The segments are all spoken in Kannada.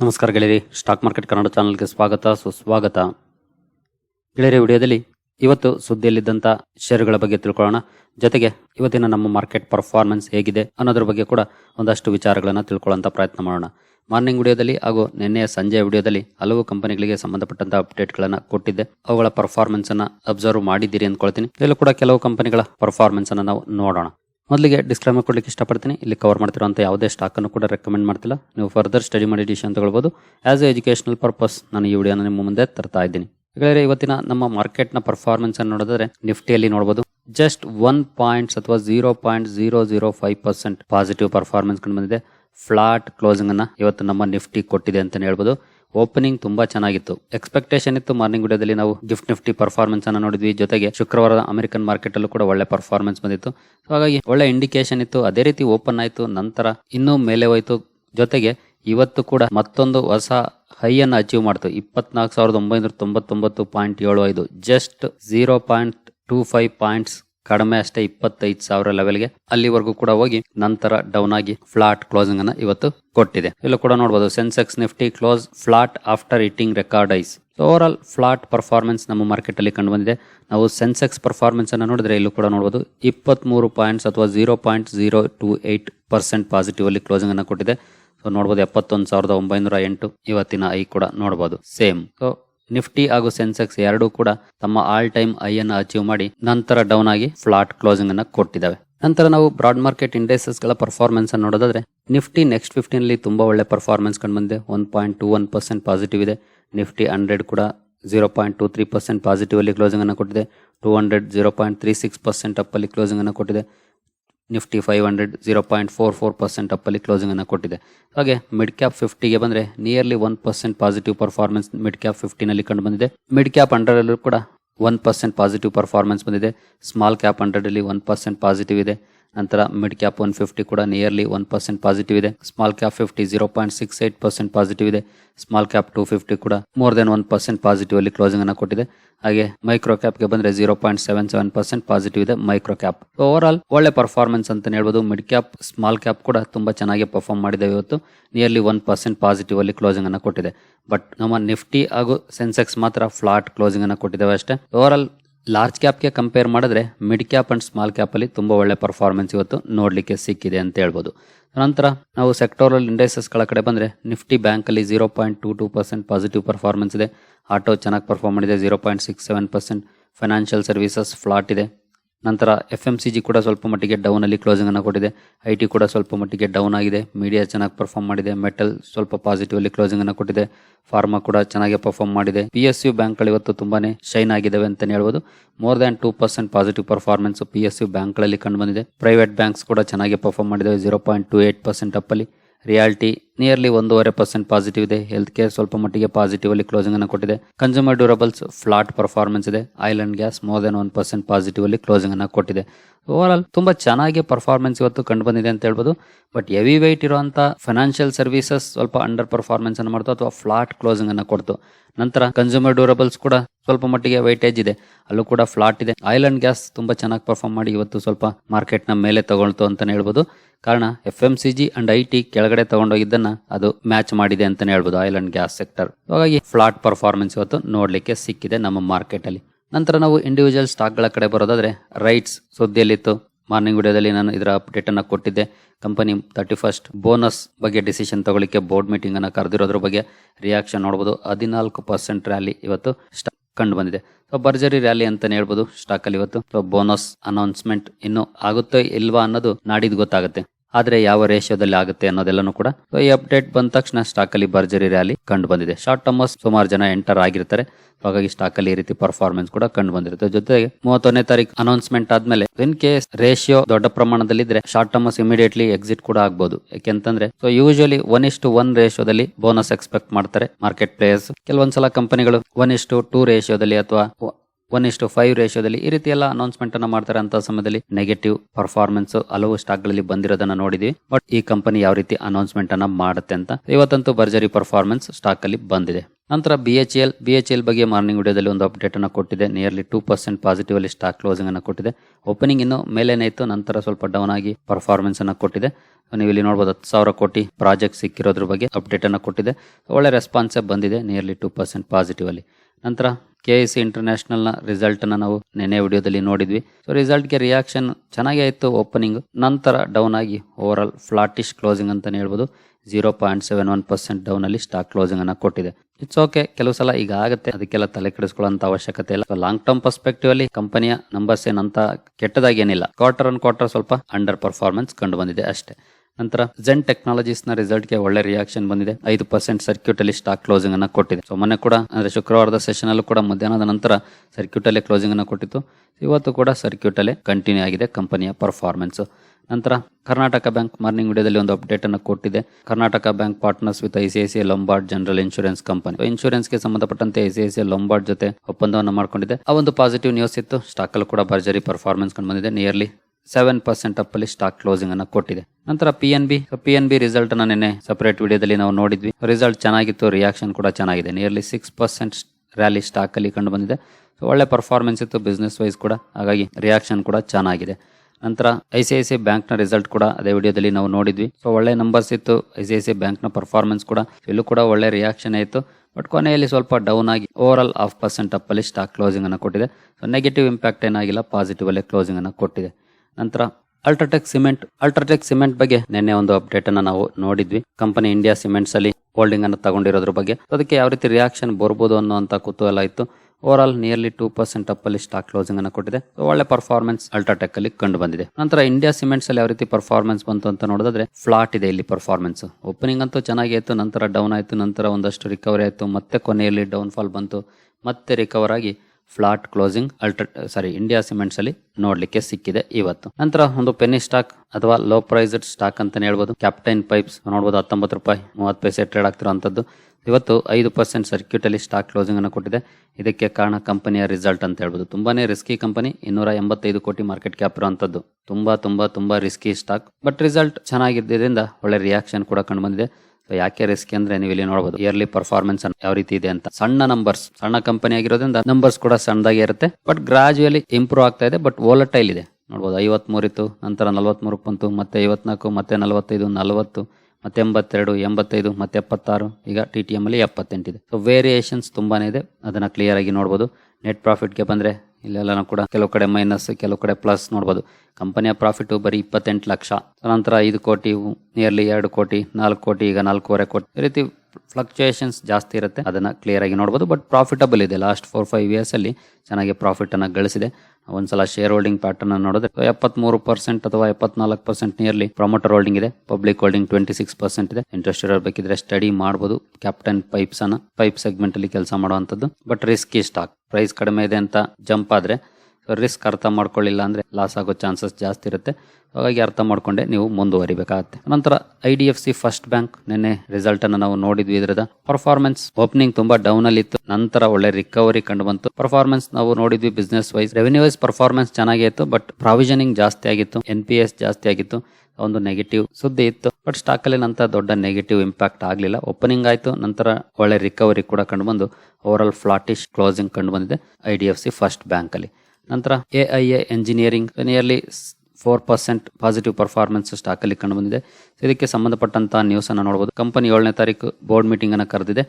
ನಮಸ್ಕಾರ ಗೆಳೆಯರಿ, ಸ್ಟಾಕ್ ಮಾರ್ಕೆಟ್ ಕನ್ನಡ ಚಾನಲ್ಗೆ ಸ್ವಾಗತ, ಸುಸ್ವಾಗತ. ಗೆಳೆಯರಿ, ವಿಡಿಯೋದಲ್ಲಿ ಇವತ್ತು ಸುದ್ದಿಯಲ್ಲಿದ್ದಂಥ ಷೇರುಗಳ ಬಗ್ಗೆ ತಿಳ್ಕೊಳ್ಳೋಣ. ಜೊತೆಗೆ ಇವತ್ತಿನ ನಮ್ಮ ಮಾರ್ಕೆಟ್ ಪರ್ಫಾರ್ಮೆನ್ಸ್ ಹೇಗಿದೆ ಅನ್ನೋದ್ರ ಬಗ್ಗೆ ಕೂಡ ಒಂದಷ್ಟು ವಿಚಾರಗಳನ್ನು ತಿಳ್ಕೊಳ್ಳೋಂಥ ಪ್ರಯತ್ನ ಮಾಡೋಣ. ಮಾರ್ನಿಂಗ್ ವಿಡಿಯೋದಲ್ಲಿ ಹಾಗೂ ನಿನ್ನೆಯ ಸಂಜೆ ವಿಡಿಯೋದಲ್ಲಿ ಹಲವು ಕಂಪನಿಗಳಿಗೆ ಸಂಬಂಧಪಟ್ಟಂತ ಅಪ್ಡೇಟ್ಗಳನ್ನು ಕೊಟ್ಟಿದ್ದೆ. ಅವುಗಳ ಪರ್ಫಾರ್ಮೆನ್ಸನ್ನು ಅಬ್ಸರ್ವ್ ಮಾಡಿದ್ದೀರಿ ಅಂದ್ಕೊಳ್ತೀನಿ. ಇದರಲ್ಲೂ ಕೂಡ ಕೆಲವು ಕಂಪನಿಗಳ ಪರ್ಫಾರ್ಮೆನ್ಸನ್ನು ನಾವು ನೋಡೋಣ. ಮೊದಲಿಗೆ ಡಿಸ್ಕ್ಲೈಮರ್ ಕೊಡ್ಲಿಕ್ಕೆ ಇಷ್ಟಪಡ್ತೀನಿ. ಇಲ್ಲಿ ಕವರ್ ಮಾಡ್ತಿರುವಂಥ ಯಾವುದೇ ಸ್ಟಾಕ್ ಅನ್ನು ಕೂಡ ರೆಕಮೆಂಡ್ ಮಾಡ್ತಿಲ್ಲ. ನೀವು ಫರ್ದರ್ ಸ್ಟಡಿ ಮಾಡಿ ಡಿಸಿಷನ್ ತಗೊಳ್ಬೋದು. ಆಸ್ ಎ ಎಜುಕೇಶನಲ್ ಪರ್ಪಸ್ ನಾನು ಈ ವಿಡಿಯೋನ ನಿಮ್ಮ ಮುಂದೆ ತರ್ತಾ ಇದ್ದೀನಿ. ಹಾಗಾದರೆ ಇವತ್ತಿನ ನಮ್ಮ ಮಾರ್ಕೆಟ್ನ ಪರ್ಫಾರ್ಮೆನ್ಸ್ ಅನ್ನು ನೋಡಿದ್ರೆ ನಿಫ್ಟಿಯಲ್ಲಿ ನೋಡಬಹುದು ಜಸ್ಟ್ ಒನ್ ಪಾಯಿಂಟ್ಸ್ ಅಥವಾ zero point zero zero five percent positive performance ಕಂಡು ಬಂದಿದೆ. ಫ್ಲಾಟ್ ಕ್ಲೋಸಿಂಗ್ ಅನ್ನ ಇವತ್ತು ನಮ್ಮ ನಿಫ್ಟಿ ಕೊಟ್ಟಿದೆ ಅಂತ ಹೇಳ್ಬೋದು. ಓಪನಿಂಗ್ ತುಂಬಾ ಚೆನ್ನಾಗಿತ್ತು. ಎಕ್ಸ್ಪೆಕ್ಟೇಷನ್ ಇತ್ತು ಮಾರ್ನಿಂಗ್ ವಿಡಿಯೋದಲ್ಲಿ ನಾವು ಗಿಫ್ಟ್ ನಿಫ್ಟಿ ಪರ್ಫಾರ್ಮೆನ್ಸ್ ಅನ್ನು ನೋಡಿದ್ವಿ. ಜೊತೆಗೆ ಶುಕ್ರವಾರದ ಅಮೆರಿಕನ್ ಮಾರ್ಕೆಟ್ ಅಲ್ಲೂ ಕೂಡ ಒಳ್ಳೆ ಪರ್ಫಾರ್ಮೆನ್ಸ್ ಬಂದಿತ್ತು. ಹಾಗಾಗಿ ಒಳ್ಳೆ ಇಂಡಿಕೇಶನ್ ಇತ್ತು. ಅದೇ ರೀತಿ ಓಪನ್ ಆಯಿತು. ನಂತರ ಇನ್ನೂ ಮೇಲೆ ಹೋಯಿತು. ಜೊತೆಗೆ ಇವತ್ತು ಕೂಡ ಮತ್ತೊಂದು ಹೊಸ ಹೈ ಅನ್ನು ಅಚೀವ್ ಮಾಡ್ತು. ಇಪ್ಪತ್ನಾಲ್ಕು ಸಾವಿರದ ಒಂಬೈನೂರ ತೊಂಬತ್ತೊಂಬತ್ತು ಪಾಯಿಂಟ್ ಏಳು ಐದು. Just zero point two five points ಕಡಿಮೆ ಅಷ್ಟೇ ಇಪ್ಪತ್ತೈದು ಸಾವಿರ ಲೆವೆಲ್ಗೆ ಅಲ್ಲಿವರೆಗೂ ಕೂಡ ಹೋಗಿ ನಂತರ ಡೌನ್ ಆಗಿ ಫ್ಲಾಟ್ ಕ್ಲೋಸಿಂಗ್ ಅನ್ನ ಇವತ್ತು ಕೊಟ್ಟಿದೆ. ಇಲ್ಲೂ ಕೂಡ ನೋಡಬಹುದು Sensex Nifty close flat after hitting record highs overall flat performance ನಮ್ಮ ಮಾರ್ಕೆಟ್ ಅಲ್ಲಿ ಕಂಡು ಬಂದಿದೆ. ನಾವು ಸೆನ್ಸೆಕ್ಸ್ ಪರ್ಫಾರ್ಮೆನ್ಸ್ ಅನ್ನು ನೋಡಿದ್ರೆ ಇಲ್ಲೂ ಕೂಡ ನೋಡಬಹುದು ಇಪ್ಪತ್ಮೂರು ಪಾಯಿಂಟ್ಸ್ ಅಥವಾ zero point zero two eight percent positive ಅಲ್ಲಿ ಕ್ಲೋಸಿಂಗ್ ಅನ್ನ ಕೊಟ್ಟಿದೆ. ಸೊ ನೋಡಬಹುದು ಎಪ್ಪತ್ತೊಂದು ಸಾವಿರದ ಒಂಬೈನೂರ ಎಂಟು ಇವತ್ತಿನ ಐ ಕೂಡ ನೋಡಬಹುದು ಸೇಮ್ ಸೊ ನಿಫ್ಟಿ ಹಾಗೂ ಸೆನ್ಸೆಕ್ಸ್ ಎರಡೂ ಕೂಡ ತಮ್ಮ ಆಲ್ ಟೈಮ್ ಐ ಅನ್ನು ಅಚೀವ್ ಮಾಡಿ ನಂತರ ಡೌನ್ ಆಗಿ ಫ್ಲಾಟ್ ಕ್ಲೋಸಿಂಗ್ ಅನ್ನು ಕೊಟ್ಟಿದ್ದಾವೆ. ನಂತರ ನಾವು ಬ್ರಾಡ್ ಮಾರ್ಕೆಟ್ ಇಂಡೆಕ್ಸಸ್ಗಳ ಪರ್ಫಾರ್ಮೆನ್ಸ್ ಅನ್ನು ನೋಡೋದಾದ್ರೆ, ನಿಫ್ಟಿ ನೆಕ್ಸ್ಟ್ ಫಿಫ್ಟೀನ್ ಅಲ್ಲಿ ತುಂಬಾ ಒಳ್ಳೆ ಪರ್ಫಾರ್ಮೆನ್ಸ್ ಕಂಡು ಬಂದಿದೆ. One point two one percent positive ಇದೆ. ನಿಫ್ಟಿ ಹಂಡ್ರೆಡ್ ಕೂಡ zero point two three percent positive ಅಲ್ಲಿ ಕ್ಲೋಸಿಂಗ್ ಅನ್ನು ಕೊಟ್ಟಿದೆ. Two hundred zero point three six percent up ಅಲ್ಲಿ ಕ್ಲೋಸಿಂಗ್ ಅನ್ನು ಕೊಟ್ಟಿದೆ. Nifty five hundred, zero point four four percent ಅಪ್ಪಲ್ಲಿ closing ಅನ್ನು ಕೊಟ್ಟಿದೆ. ಹಾಗೆ ಮಿಡ್ ಕ್ಯಾಪ್ ಫಿಫ್ಟಿಗೆ ಬಂದರೆ nearly one percent positive performance mid cap ಫಿಫ್ಟಿನಲ್ಲಿ ಕಂಡು ಬಂದಿದೆ. ಮಿಡ್ ಕ್ಯಾಪ್ ಹಂಡ್ರೆಡಲ್ಲೂ ಕೂಡ ಒನ್ ಪರ್ಸೆಂಟ್ ಪಾಸಿಟಿವ್ ಪರ್ಫಾರ್ಮೆನ್ಸ್ ಬಂದಿದೆ. ಸ್ಮಾಲ್ ಕ್ಯಾಪ್ ಹಂಡ್ರೆಡಲ್ಲಿ ಒನ್ ಪರ್ಸೆಂಟ್ ಪಾಸಿಟಿವ್ ಇದೆ. ನಂತರ ಮಿಡ್ ಕ್ಯಾಪ್ ಒನ್ ಫಿಫ್ಟಿ ಕೂಡ ನಿಯರ್ಲಿ ಒನ್ ಪರ್ಸೆಂಟ್ ಪಾಸಿಟಿವ್ ಇದೆ. Small cap fifty zero point six eight percent positive ಇದೆ. ಸ್ಮಾಲ್ ಕ್ಯಾಪ್ ಟೂ ಫಿಫ್ಟಿ ಕೂಡ more than one percent positive ಅಲ್ಲಿ ಕ್ಲೋಸಿಂಗ್ ಅನ್ನು ಕೊಟ್ಟಿದೆ. ಹಾಗೆ ಮೈಕ್ರೋ ಕ್ಯಾಪ್ಗೆ ಬಂದ್ರೆ zero point seven seven percent positive ಇದೆ ಮೈಕ್ರೋ ಕ್ಯಾಪ್ ಓವರ್ ಆಲ್ ಒಳ್ಳೆ ಪರ್ಫಾರ್ಮೆನ್ಸ್ ಅಂತ ಹೇಳ್ಬೋದು. ಮಿಡ್ ಕ್ಯಾಪ್ ಸ್ಮಾಲ್ ಕ್ಯಾಪ್ ಕೂಡ ತುಂಬಾ ಚೆನ್ನಾಗಿ ಪರ್ಫಾರ್ಮ್ ಮಾಡಿದೆ ಇವತ್ತು. ನಿಯರ್ಲಿ ಒನ್ ಪರ್ಸೆಂಟ್ ಪಾಸಿಟಿವ್ ಅಲ್ಲಿ ಕ್ಲೋಸಿಂಗ್ ಅನ್ನು ಕೊಟ್ಟಿದೆ. ಬಟ್ ನಮ್ಮ ನಿಫ್ಟಿ ಹಾಗೂ ಸೆನ್ಸೆಕ್ಸ್ ಮಾತ್ರ ಫ್ಲಾಟ್ ಕ್ಲೋಸಿಂಗ್ ಅನ್ನು ಕೊಟ್ಟಿದ್ದೇವೆ ಅಷ್ಟೇ. ಓವರ್ ಆಲ್ ಲಾರ್ಜ್ ಕ್ಯಾಪ್ಗೆ ಕಂಪೇರ್ ಮಾಡಿದ್ರೆ ಮಿಡ್ ಕ್ಯಾಪ್ ಅಂಡ್ ಸ್ಮಾಲ್ ಕ್ಯಾಪಲ್ಲಿ ತುಂಬ ಒಳ್ಳೆ ಪರ್ಫಾರ್ಮೆನ್ಸ್ ಇವತ್ತು ನೋಡಲಿಕ್ಕೆ ಸಿಕ್ಕಿದೆ ಅಂತ ಹೇಳ್ಬೋದು. ನಂತರ ನಾವು ಸೆಕ್ಟೋರಲ್ ಇಂಡಸ್ಟ್ರೀಸ್ಗಳ ಕಡೆ ಬಂದರೆ ನಿಫ್ಟಿ ಬ್ಯಾಂಕಲ್ಲಿ zero point two two percent positive performance ಇದೆ. ಆಟೋ ಚೆನ್ನಾಗಿ ಪರ್ಫಾರ್ಮ್ ಮಾಡಿದೆ zero point six seven percent financial services flat ಇದೆ. ನಂತರ ಎಫ್ ಎಂ ಸಿ ಜಿ ಕೂಡ ಸ್ವಲ್ಪ ಮಟ್ಟಿಗೆ ಡೌನಲ್ಲಿ ಕ್ಲೋಸಿಂಗನ್ನು ಕೊಟ್ಟಿದೆ. ಐ ಟಿ ಕೂಡ ಸ್ವಲ್ಪ ಮಟ್ಟಿಗೆ ಡೌನ್ ಆಗಿದೆ. ಮೀಡಿಯಾ ಚೆನ್ನಾಗಿ ಪರ್ಫಾರ್ಮ್ ಮಾಡಿದೆ. ಮೆಟಲ್ ಸ್ವಲ್ಪ ಪಾಸಿಟಿವ್ ಅಲ್ಲಿ ಕ್ಲೋಸಿಂಗನ್ನು ಕೊಟ್ಟಿದೆ. ಫಾರ್ಮಾ ಕೂಡ ಚೆನ್ನಾಗಿ ಪರ್ಫಾರ್ಮ್ ಮಾಡಿದೆ. ಪಿ ಎಸ್ ಯು ಬ್ಯಾಂಕ್ಗಳು ಇವತ್ತು ತುಂಬಾನೇ ಶೈನ್ ಆಗಿದ್ದಾವೆ ಅಂತಲೇ ಹೇಳ್ಬೋದು. More than two percent positive performance P S U ಬ್ಯಾಂಕ್ಗಳಲ್ಲಿ ಕಂಡುಬಂದಿದೆ ಪ್ರೈವೇಟ್ ಬ್ಯಾಂಕ್ಸ್ ಕೂಡ ಚೆನ್ನಾಗಿ ಪರ್ಫಾರ್ಮ್ ಮಾಡಿದೆ zero point two eight percent ಅಪ್ಪಲ್ಲಿ realty nearly ಒಂದೂವರೆ ಪರ್ಸೆಂಟ್ ಪಾಸಿಟಿವ್ ಇದೆ. ಹೆಲ್ತ್ ಕೇರ್ ಸ್ವಲ್ಪ ಮಟ್ಟಿಗೆ ಪಾಸಿಟಿವ್ ಅಲ್ಲಿ ಕ್ಲೋಸಿಂಗ್ ಅನ್ನು ಕೊಟ್ಟಿದೆ. ಕನ್ಸ್ಯೂಮರ್ ಡ್ಯೂರಬಲ್ಸ್ ಫ್ಲಾಟ್ ಪರ್ಫಾರ್ಮೆನ್ಸ್ ಇದೆ. Oil and gas more than one percent positive ಅಲ್ಲಿ ಕ್ಲೋಸಿಂಗ್ ಅನ್ನು ಕೊಟ್ಟಿದೆ. ಓವರ್ ಆಲ್ ತುಂಬಾ ಚೆನ್ನಾಗಿ ಪರ್ಫಾರ್ಮೆನ್ಸ್ ಇವತ್ತು ಕಂಡು ಬಂದಿದೆ ಅಂತ ಹೇಳ್ಬೋದು. ಬಟ್ ಹೆವಿ ವೈಟ್ ಇರುವಂತ ಫೈನಾನ್ಷಿಯಲ್ ಸರ್ವಿಸಸ್ ಸ್ವಲ್ಪ ಅಂಡರ್ ಪರ್ಫಾರ್ಮೆನ್ಸ್ ಅನ್ನು ಮಾಡ್ತು ಅಥವಾ ಫ್ಲಾಟ್ ಕ್ಲೋಸಿಂಗ್ ಅನ್ನು ಕೊಡ್ತು. ನಂತರ ಕನ್ಸ್ಯೂಮರ್ ಡ್ಯೂರಬಲ್ಸ್ ಕೂಡ ಸ್ವಲ್ಪ ಮಟ್ಟಿಗೆ ವೈಟೇಜ್ ಇದೆ. ಅಲ್ಲೂ ಕೂಡ ಫ್ಲಾಟ್ ಇದೆ. ಆಯಿಲ್ ಅಂಡ್ ಗ್ಯಾಸ್ ತುಂಬಾ ಚೆನ್ನಾಗಿ ಪರ್ಫಾರ್ಮ್ ಮಾಡಿ ಇವತ್ತು ಸ್ವಲ್ಪ ಮಾರ್ಕೆಟ್ನ ಮೇಲೆ ತಗೊಳ್ತು ಅಂತಾನೆ ಹೇಳ್ಬೋದು. ಕಾರಣ F M C G and I T ಕೆಳಗಡೆ ತಗೊಂಡೋಗಿದ್ದನ್ನ ಅದು ಮ್ಯಾಚ್ ಮಾಡಿದೆ ಅಂತಾನೆ ಹೇಳ್ಬೋದು ಆಯಿಲ್ ಅಂಡ್ ಗ್ಯಾಸ್ ಸೆಕ್ಟರ್. ಹಾಗಾಗಿ ಫ್ಲಾಟ್ ಪರ್ಫಾರ್ಮೆನ್ಸ್ ಇವತ್ತು ನೋಡ್ಲಿಕ್ಕೆ ಸಿಕ್ಕಿದೆ ನಮ್ಮ ಮಾರ್ಕೆಟ್ ಅಲ್ಲಿ. ನಂತರ ನಾವು ಇಂಡಿವಿಜುವಲ್ ಸ್ಟಾಕ್ಗಳ ಕಡೆ ಬರೋದಾದ್ರೆ ರೈಟ್ಸ್ ಸುದ್ದಿಯಲ್ಲಿತ್ತು. ಮಾರ್ನಿಂಗ್ ವಿಡಿಯೋದಲ್ಲಿ ನಾನು ಇದರ ಅಪ್ಡೇಟ್ ಅನ್ನ ಕೊಟ್ಟಿದ್ದೆ. ಕಂಪನಿ ತರ್ಟಿ ಫಸ್ಟ್ ಬೋನಸ್ ಬಗ್ಗೆ ಡಿಸಿಷನ್ ತಗೊಳ್ಳಿಕ್ಕೆ ಬೋರ್ಡ್ ಮೀಟಿಂಗ್ ಅನ್ನ ಕರೆದಿರೋದ್ರ ಬಗ್ಗೆ ರಿಯಾಕ್ಷನ್ ನೋಡಬಹುದು ಹದಿನಾಲ್ಕು ಪರ್ಸೆಂಟ್ ರ್ಯಾಲಿ ಇವತ್ತು ಸ್ಟಾಕ್ ಕಂಡು ಬಂದಿದೆ. ಸೊ ಭರ್ಜರಿ ರ್ಯಾಲಿ ಅಂತಾನೆ ಹೇಳ್ಬೋದು ಸ್ಟಾಕ್ ಅಲ್ಲಿ ಇವತ್ತು. ಸೊ ಬೋನಸ್ ಅನೌನ್ಸ್ಮೆಂಟ್ ಇನ್ನು ಆಗುತ್ತೋ ಇಲ್ವಾ ಅನ್ನೋದು ನಾಡಿದ್ ಗೊತ್ತಾಗುತ್ತೆ. ಆದ್ರೆ ಯಾವ ರೇಷಿಯೋದಲ್ಲಿ ಆಗುತ್ತೆ ಅನ್ನೋದೆಲ್ಲನೂ ಕೂಡ ಈ ಅಪ್ಡೇಟ್ ಬಂದ ತಕ್ಷಣ ಸ್ಟಾಕ್ ಅಲ್ಲಿ ಭರ್ಜರಿ ರ್ಯಾಲಿ ಕಂಡು ಬಂದಿದೆ. ಶಾರ್ಟ್ ಟರ್ಮಸ್ ಸುಮಾರು ಜನ ಎಂಟರ್ ಆಗಿರ್ತಾರೆ. ಹಾಗಾಗಿ ಸ್ಟಾಕ್ ಅಲ್ಲಿ ಈ ರೀತಿ ಪರ್ಫಾರ್ಮೆನ್ಸ್ ಕೂಡ ಕಂಡು ಬಂದಿರುತ್ತೆ. ಜೊತೆಗೆ ಮೂವತ್ತೊಂದನೇ ತಾರೀಕು ಅನೌನ್ಸ್ಮೆಂಟ್ ಆದ್ಮೇಲೆ ಇನ್ ಕೇಸ್ ರೇಷಿಯೋ ದೊಡ್ಡ ಪ್ರಮಾಣದಲ್ಲಿ ಇದ್ರೆ ಶಾರ್ಟ್ ಟರ್ಮಸ್ ಇಮಿಡಿಯೇಟ್ಲಿ ಎಕ್ಸಿಟ್ ಕೂಡ ಆಗಬಹುದು ಯಾಕೆಂತಂದ್ರೆ ಸೊ ಯೂಶಲಿ ಒನ್ ಇಷ್ಟು ಒನ್ ರೇಷಿಯೋದಲ್ಲಿ ಬೋನಸ್ ಎಕ್ಸ್ಪೆಕ್ಟ್ ಮಾಡ್ತಾರೆ. ಮಾರ್ಕೆಟ್ ಪ್ಲೇಯರ್ಸ್ ಕೆಲವೊಂದ್ಸಲ ಕಂಪನಿಗಳು ಒನ್ ಇಷ್ಟು ಟೂ ರೇಷಿಯೋದಲ್ಲಿ ಅಥವಾ ಒನ್ ಇಷ್ಟು ಫೈವ್ ರೇಷಿಯೋದಲ್ಲಿ ಈ ರೀತಿ ಎಲ್ಲ ಅನೌನ್ಸ್ಮೆಂಟ್ ಅನ್ನ ಮಾಡ್ತಾರೆ ಅಂತ ಸಮಯದಲ್ಲಿ ನೆಗೆಟಿವ್ ಪರ್ಫಾರ್ಮೆನ್ಸ್ ಹಲವು ಸ್ಟಾಕ್ಗಳಲ್ಲಿ ಬಂದಿರೋದನ್ನ ನೋಡಿದ್ವಿ. ಬಟ್ ಈ ಕಂಪನಿ ಯಾವ ರೀತಿ ಅನೌನ್ಸ್ಮೆಂಟ್ ಅನ್ನ ಮಾಡುತ್ತೆ ಅಂತ ಇವತ್ತಂತೂ ಭರ್ಜರಿ ಪರ್ಫಾರ್ಮೆನ್ಸ್ ಸ್ಟಾಕ್ ಅಲ್ಲಿ ಬಂದಿದೆ. ನಂತರ B H L B H L ಬಗ್ಗೆ ಮಾರ್ನಿಂಗ್ ವಿಡಿಯೋದಲ್ಲಿ ಒಂದು ಅಪ್ಡೇಟ್ ಅನ್ನು ಕೊಟ್ಟಿದೆ. ನಿಯರ್ಲಿ ಟೂ ಪರ್ಸೆಂಟ್ ಪಾಸಿಟಿವ್ ಅಲ್ಲಿ ಸ್ಟಾಕ್ ಕ್ಲೋಸಿಂಗ್ ಅನ್ನು ಕೊಟ್ಟಿದೆ. ಓಪನಿಂಗ್ ಇನ್ನು ಮೇಲೇನೇ ಇತ್ತು, ನಂತರ ಸ್ವಲ್ಪ ಡೌನ್ ಆಗಿ ಪರ್ಫಾರ್ಮೆನ್ಸ್ ಅನ್ನು ಕೊಟ್ಟಿದೆ. ನೀವು ಇಲ್ಲಿ ನೋಡಬಹುದು ಹತ್ತು ಸಾವಿರ ಕೋಟಿ ಪ್ರಾಜೆಕ್ಟ್ ಸಿಕ್ಕಿರೋದ್ರ ಬಗ್ಗೆ ಅಪ್ಡೇಟ್ ಅನ್ನು ಕೊಟ್ಟಿದೆ. ಒಳ್ಳೆ ರೆಸ್ಪಾನ್ಸ್ ಬಂದಿದೆ ನಿಯರ್ಲಿ ಟೂ ಪರ್ಸೆಂಟ್ ಪಾಸಿಟಿವ್ ಅಲ್ಲಿ. ನಂತರ ಕೆ ಐ ಸಿ ಇಂಟರ್ನ್ಯಾಷನಲ್ನ ರಿಸಲ್ಟನ್ನು ನಾವು ನೆನೆ ವಿಡಿಯೋದಲ್ಲಿ ನೋಡಿದ್ವಿ. ಸೊ ರಿಸಲ್ಟ್ಗೆ ರಿಯಾಕ್ಷನ್ ಚೆನ್ನಾಗೇ ಆಯಿತು ಓಪನಿಂಗ್ ನಂತರ ಡೌನ್ ಆಗಿ ಓವರ್ ಆಲ್ ಫ್ಲಾಟಿಶ್ ಕ್ಲೋಸಿಂಗ್ ಅಂತಲೇ ಹೇಳ್ಬೋದು zero point seven one percent ಡೌನಲ್ಲಿ stock closing ಅನ್ನು ಕೊಟ್ಟಿದೆ. ಇಟ್ಸ್ ಓಕೆ ಕೆಲವು ಸಲ ಈಗ ಆಗುತ್ತೆ. ಅದಕ್ಕೆಲ್ಲ ತಲೆ ಕೆಡಿಸ್ಕೊಳ್ಳೋಂಥ ಅವಶ್ಯಕತೆ ಇಲ್ಲ. ಲಾಂಗ್ ಟರ್ಮ್ ಪರ್ಸ್ಪೆಕ್ಟಿವ್ ಅಲ್ಲಿ ಕಂಪನಿಯ ನಂಬರ್ಸ್ ಏನಂತ ಕೆಟ್ಟದಾಗಿ ಏನಿಲ್ಲ ಕ್ವಾರ್ಟರ್ ಆನ್ ಕ್ವಾರ್ಟರ್ ಸ್ವಲ್ಪ ಅಂಡರ್ ಪರ್ಫಾರ್ಮೆನ್ಸ್ ಕಂಡು ಬಂದಿದೆ ಅಷ್ಟೇ. ನಂತರ ಜೆನ್ ಟೆಕ್ನಾಲಜೀಸ್ನ ರಿಸಲ್ಟ್ಗೆ ಒಳ್ಳೆ ರಿಯಾಕ್ಷನ್ ಬಂದಿದೆ. ಐದು ಪರ್ಸೆಂಟ್ ಸರ್ಕ್ಯೂಟ್ ಅಲ್ಲಿ ಸ್ಟಾಕ್ ಕ್ಲೋಸಿಂಗ್ ಅನ್ನ ಕೊಟ್ಟಿದೆ. ಸೊ ಮೊನ್ನೆ ಕೂಡ, ಅಂದ್ರೆ ಶುಕ್ರವಾರದ ಸೆಷನ್ ಅಲ್ಲೂ ಕೂಡ ಮಧ್ಯಾಹ್ನದ ನಂತರ ಸರ್ಕ್ಯೂಟ್ ಅಲ್ಲಿ ಕ್ಲೋಸಿಂಗ್ ಅನ್ನ ಕೊಟ್ಟಿತ್ತು. ಇವತ್ತು ಕೂಡ ಸರ್ಕ್ಯೂಟ್ ಅಲ್ಲಿ ಕಂಟಿನ್ಯೂ ಆಗಿದೆ ಕಂಪನಿಯ ಪರ್ಫಾರ್ಮೆನ್ಸ್ ನಂತರ ಕರ್ನಾಟಕ ಬ್ಯಾಂಕ್ ಮಾರ್ನಿಂಗ್ ವಿಡಿಯೋದಲ್ಲಿ ಒಂದು ಅಪ್ಡೇಟ್ ಅನ್ನು ಕೊಟ್ಟಿದೆ. Karnataka bank partners with ICICI Lombard general insurance company ಇನ್ಶೂರೆನ್ಸ್ಗೆ ಸಂಬಂಧಪಟ್ಟಂತೆ ಸಿ ಲೊಂಬಾರ್ಡ್ ಜೊತೆ ಒಪ್ಪಂದವನ್ನು ಮಾಡಿಕೊಂಡಿದೆ. ಆ ಒಂದು ಪಾಸಿಟಿವ್ ನ್ಯೂಸ್ ಇತ್ತು. ಸ್ಟಾಕ್ ಅಲ್ಲಿ ಕೂಡ ಭರ್ಜರಿ ಪರ್ಫಾರ್ಮೆನ್ಸ್ ಕಂಡು ಬಂದಿದೆ. ನಿಯರ್ಲಿ ಸೆವೆನ್ ಪರ್ಸೆಂಟ್ ಅಪ್ಪಲ್ಲಿ ಸ್ಟಾಕ್ ಕ್ಲೋಸಿಂಗ್ ಅನ್ನ ಕೊಟ್ಟಿದೆ. ನಂತರ P N B P N B result ಅನ್ನ ನಿನ್ನೆ ಸಪರೇಟ್ ವಿಡಿಯೋದಲ್ಲಿ ನಾವು ನೋಡಿದ್ವಿ. ರಿಸಲ್ಟ್ ಚೆನ್ನಾಗಿತ್ತು ರಿಯಾಕ್ಷನ್ ಕೂಡ ಚೆನ್ನಾಗಿದೆ. Nearly six percent rally stock ಅಲ್ಲಿ ಕಂಡು ಬಂದಿದೆ. ಸೊ ಒಳ್ಳೆ ಪರ್ಫಾರ್ಮೆನ್ಸ್ ಇತ್ತು ಬಿಸ್ನೆಸ್ ವೈಸ್ ಕೂಡ. ಹಾಗಾಗಿ ರಿಯಾಕ್ಷನ್ ಕೂಡ ಚೆನ್ನಾಗಿದೆ. ನಂತರ ಐ ಸಿ ಐ ಸಿ ಬ್ಯಾಂಕ್ನ ರಿಸಲ್ಟ್ ಕೂಡ ಅದೇ ವಿಡಿಯೋದಲ್ಲಿ ನಾವು ನೋಡಿದ್ವಿ. ಸೊ ಒಳ್ಳೆ ನಂಬರ್ಸ್ ಇತ್ತು ಐ ಸಿ ಐ ಸಿ ಬ್ಯಾಂಕ್ನ ಪರ್ಫಾರ್ಮೆನ್ಸ್ ಕೂಡ. ಇಲ್ಲೂ ಕೂಡ ಒಳ್ಳೆ ರಿಯಾಕ್ಷನ್ ಆಯಿತು ಬಟ್ ಕೊನೆಯಲ್ಲಿ ಸ್ವಲ್ಪ ಡೌನ್ ಆಗಿ ಓವರ್ ಆಲ್ ಹಾಫ್ ಪರ್ಸೆಂಟ್ ಅಪ್ಪಲ್ಲಿ ಸ್ಟಾಕ್ ಕ್ಲೋಸಿಂಗ್ ಅನ್ನು ಕೊಟ್ಟಿದೆ. ಸೊ ನೆಗೆಟಿವ್ ಇಂಪ್ಯಾಕ್ಟ್ ಏನಾಗಿಲ್ಲ ಪಾಸಿಟಿವ್ ಅಲ್ಲೇ ಕ್ಲೋಸಿಂಗ್ ಅನ್ನು ಕೊಟ್ಟಿದೆ. ನಂತರ ಅಲ್ಟ್ರಾಟೆಕ್ ಸಿಮೆಂಟ್ ಅಲ್ಟ್ರಾಟೆಕ್ ಸಿಮೆಂಟ್ ಬಗ್ಗೆ ನಿನ್ನೆ ಒಂದು ಅಪ್ಡೇಟ್ ಅನ್ನ ನಾವು ನೋಡಿದ್ವಿ. ಕಂಪನಿ ಇಂಡಿಯಾ ಸಿಮೆಂಟ್ಸ್ ಅಲ್ಲಿ ಹೋಲ್ಡಿಂಗ್ ಅನ್ನು ತಗೊಂಡಿರೋದ್ರ ಬಗ್ಗೆ. ಅದಕ್ಕೆ ಯಾವ ರೀತಿ ರಿಯಾಕ್ಷನ್ ಬರ್ಬೋದು ಅನ್ನೋಂತ ಕುತೂಹಲ ಇತ್ತು. Overall nearly two percent up ಅಲ್ಲಿ ಸ್ಟಾಕ್ ಕ್ಲೋಸಿಂಗ್ ಅನ್ನು ಕೊಟ್ಟಿದೆ. ಒಳ್ಳೆ ಪರ್ಫಾರ್ಮೆನ್ಸ್ ಅಲ್ಟ್ರಾಟೆಕ್ ಅಲ್ಲಿ ಕಂಡು ಬಂದಿದೆ. ನಂತರ ಇಂಡಿಯಾ ಸಿಮೆಂಟ್ಸ್ ಅಲ್ಲಿ ಯಾವ ರೀತಿ ಪರ್ಫಾರ್ಮೆನ್ಸ್ ಬಂತು ಅಂತ ನೋಡಿದ್ರೆ ಫ್ಲಾಟ್ ಇದೆ ಇಲ್ಲಿ ಪರ್ಫಾರ್ಮೆನ್ಸ್ ಓಪನಿಂಗ್ ಅಂತೂ ಚೆನ್ನಾಗಿ ಆಯ್ತು, ನಂತರ ಡೌನ್ ಆಯಿತು, ನಂತರ ಒಂದಷ್ಟು ರಿಕವರಿ ಆಯ್ತು, ಮತ್ತೆ ಕೊನೆಯಲ್ಲಿ ಡೌನ್ ಫಾಲ್ ಬಂತು, ಮತ್ತೆ ರಿಕವರ್ ಆಗಿ flat closing ultra, sorry, India cements ಅಲ್ಲಿ ನೋಡ್ಲಿಕ್ಕೆ ಸಿಕ್ಕಿದೆ ಇವತ್ತು. ನಂತರ ಒಂದು ಪೆನ್ನಿ ಸ್ಟಾಕ್ ಅಥವಾ ಲೋ ಪ್ರೈಸ್ಡ್ ಸ್ಟಾಕ್ ಅಂತಾನೆ ಹೇಳ್ಬೋದು. ಕ್ಯಾಪ್ಟೈನ್ ಪೈಪ್ಸ್ ನೋಡಬಹುದು ಹತ್ತೊಂಬತ್ತು ರೂಪಾಯಿ, ಮೂವತ್ತು ಪೈಸೆ ಟ್ರೇಡ್ ಆಗ್ತಿರುವಂತದ್ದು ಇವತ್ತು ಐದು ಪರ್ಸೆಂಟ್ ಸರ್ಕ್ಯೂಟ್ ಅಲ್ಲಿ ಸ್ಟಾಕ್ ಕ್ಲೋಸಿಂಗ್ ಅನ್ನು ಕೊಟ್ಟಿದೆ. ಇದಕ್ಕೆ ಕಾರಣ ಕಂಪನಿಯ ರಿಸಲ್ಟ್ ಅಂತ ಹೇಳ್ಬೋದು. ತುಂಬಾನೇ ರಿಸ್ಕಿ ಕಂಪನಿ, ಇನ್ನೂರ ಎಂಬತ್ತೈದು ಕೋಟಿ ಮಾರ್ಕೆಟ್ ಕ್ಯಾಪ್ ಇರುವಂತದ್ದು ತುಂಬಾ ತುಂಬಾ ತುಂಬಾ ರಿಸ್ಕಿ ಸ್ಟಾಕ್ ಬಟ್ ರಿಸಲ್ಟ್ ಚೆನ್ನಾಗಿದ್ದರಿಂದ ಒಳ್ಳೆ ರಿಯಾಕ್ಷನ್ ಕೂಡ ಕಂಡು ಬಂದಿದೆ. So, ಯಾಕೆ ರಿಸ್ಕ್ ಅಂದ್ರೆ ನೀವು ಇಲ್ಲಿ ನೋಡಬಹುದು ಇಯರ್ಲಿ ಪರ್ಫಾರ್ಮೆನ್ಸ್ ಯಾವ ರೀತಿ ಇದೆ ಅಂತ. ಸಣ್ಣ ನಂಬರ್ಸ್ ಸಣ್ಣ ಕಂಪನಿ ಆಗಿರೋದ್ರಿಂದ ನಂಬರ್ಸ್ ಕೂಡ ಸಣ್ಣದಾಗಿ ಇರುತ್ತೆ. ಬಟ್ ಗ್ರಾಜುಯಲಿ ಇಂಪ್ರೂವ್ ಆಗ್ತಾ ಇದೆ ಬಟ್ ವೋಲಟೈಲ್ ಇದೆ. ನೋಡಬಹುದು ಐವತ್ಮೂರಿತ್ತು ನಂತರ ನಲವತ್ಮೂರಕ್ಕೆ ಬಂತು ಮತ್ತೆ ಐವತ್ನಾಲ್ಕು ಮತ್ತೆ ನಲವತ್ತೈದು ನಲವತ್ತು. ಮತ್ತೆ ಎಂಬತ್ತೆರಡು ಎಂಬತ್ತೈದು ಮತ್ತೆ ಎಪ್ಪತ್ತಾರು ಈಗ ಟಿ ಟಿ ಎಂ ಅಲ್ಲಿ ಎಪ್ಪತ್ತೆಂಟಿದೆ. ಸೊ ವೇರಿಯೇಷನ್ಸ್ ತುಂಬಾನೇ ಇದೆ. ಅದನ್ನ ಕ್ಲಿಯರ್ ಆಗಿ ನೋಡಬಹುದು ನೆಟ್ ಪ್ರಾಫಿಟ್ಗೆ ಬಂದ್ರೆ ಇಲ್ಲೆಲ್ಲ ಕೂಡ ಕೆಲವು ಕಡೆ ಮೈನಸ್ ಕೆಲವು ಕಡೆ ಪ್ಲಸ್ ನೋಡಬಹುದು ಕಂಪನಿಯ ಪ್ರಾಫಿಟ್ ಬರೀ ಇಪ್ಪತ್ತೆಂಟು ಲಕ್ಷ. ನಂತರ ಐದು ಕೋಟಿ ನಿಯರ್ಲಿ ಎರಡು ಕೋಟಿ, ನಾಲ್ಕು ಕೋಟಿ, ಈಗ ನಾಲ್ಕೂವರೆ ಕೋಟಿ. ಈ ರೀತಿ ಫ್ಲಕ್ಚುಯೇಷನ್ಸ್ ಜಾಸ್ತಿ ಇರುತ್ತೆ. ಅದನ್ನ ಕ್ಲಿಯರ್ ಆಗಿ ನೋಡಬಹುದು ಬಟ್ ಪ್ರಾಫಿಟಬಲ್ ಇದೆ. ಲಾಸ್ಟ್ ಫೋರ್ ಫೈವ್ ಇಯರ್ಸ್ ಅಲ್ಲಿ ಚೆನ್ನಾಗಿ ಪ್ರಾಫಿಟ್ ಅನ್ನ ಗಳಿಸಿದೆ. ಒಂದ್ಸಲ ಶೇರ್ ಹೋಲ್ಡಿಂಗ್ ಪ್ಯಾಟರ್ನ್ ನೋಡಿದ್ರೆ ಎಪ್ಪತ್ಮೂರು ಪರ್ಸೆಂಟ್ ಅಥವಾ ಎಪ್ಪತ್ನಾಲ್ಕು ಪರ್ಸೆಂಟ್ ನಿಯರ್ಲಿ ಪ್ರಮೋಟರ್ ಹೋಲ್ಡಿಂಗ್ ಇದೆ. Public holding twenty six percent ಇದೆ. ಇಂಟ್ರೆಸ್ಟ್ ಇರೋ ಬೇಕಿದ್ರೆ ಸ್ಟಡಿ ಮಾಡಬಹುದು ಕ್ಯಾಪ್ಟನ್ ಪೈಪ್ಸ್ ಅನ್ನ ಪೈಪ್ ಸೆಗ್ಮೆಂಟ್ ಅಲ್ಲಿ ಕೆಲಸ ಮಾಡುವಂತದ್ದು ಬಟ್ ರಿಸ್ಕಿ ಸ್ಟಾಕ್ ಪ್ರೈಸ್ ಕಡಿಮೆ ಇದೆ ಅಂತ ಜಂಪ್ ಆದ್ರೆ ರಿಸ್ಕ್ ಅರ್ಥ ಮಾಡ್ಕೊಳ್ಳಿಲ್ಲ ಅಂದರೆ ಲಾಸ್ ಆಗೋ ಚಾನ್ಸಸ್ ಜಾಸ್ತಿ ಇರುತ್ತೆ. ಹಾಗಾಗಿ ಅರ್ಥ ಮಾಡ್ಕೊಂಡೆ ನೀವು ಮುಂದುವರಿಬೇಕಾಗುತ್ತೆ. ನಂತರ I D F C first bank ನಿನ್ನೆ ರಿಸಲ್ಟ್ ಅನ್ನು ನಾವು ನೋಡಿದ್ವಿ ಇದರದ ಪರ್ಫಾರ್ಮೆನ್ಸ್ ಓಪನಿಂಗ್ ತುಂಬಾ ಡೌನ್ ಅಲ್ಲಿ ಇತ್ತು. ನಂತರ ಒಳ್ಳೆ ರಿಕವರಿ ಕಂಡು ಬಂತು. ಪರ್ಫಾರ್ಮೆನ್ಸ್ ನಾವು ನೋಡಿದ್ವಿ business wise revenue wise performance ಚೆನ್ನಾಗಿ ಇತ್ತು ಬಟ್ ಪ್ರಾವಿಷನಿಂಗ್ ಜಾಸ್ತಿ ಆಗಿತ್ತು. ಎನ್ ಪಿ ಎಸ್ ಜಾಸ್ತಿ ಆಗಿತ್ತು. ಒಂದು ನೆಗೆಟಿವ್ ಸುದ್ದಿ ಇತ್ತು. ಬಟ್ ಸ್ಟಾಕ್ ಅಲ್ಲಿ ನಂತರ ದೊಡ್ಡ ನೆಗೆಟಿವ್ ಇಂಪ್ಯಾಕ್ಟ್ ಆಗಲಿಲ್ಲ. ಓಪನಿಂಗ್ ಆಯಿತು. ನಂತರ ಒಳ್ಳೆ ರಿಕವರಿ ಕೂಡ ಕಂಡು ಬಂದು ಓವರ್ ಆಲ್ ಫ್ಲಾಟಿಶ್ ಕ್ಲೋಸಿಂಗ್ ಕಂಡು ಬಂದಿದೆ I D F C first bank ಅಲ್ಲಿ. ನಂತರ A I A engineering nearly four percent positive performance stock ಅಲ್ಲಿ ಕಂಡು ಬಂದಿದೆ ಇದಕ್ಕೆ ಸಂಬಂಧಪಟ್ಟಂತಹ ನ್ಯೂಸ್ ಅನ್ನು ನೋಡಬಹುದು ಕಂಪನಿ ಏಳನೇ ತಾರೀಕು ಬೋರ್ಡ್ ಮೀಟಿಂಗ್ ಅನ್ನು ಕರೆದಿದೆ.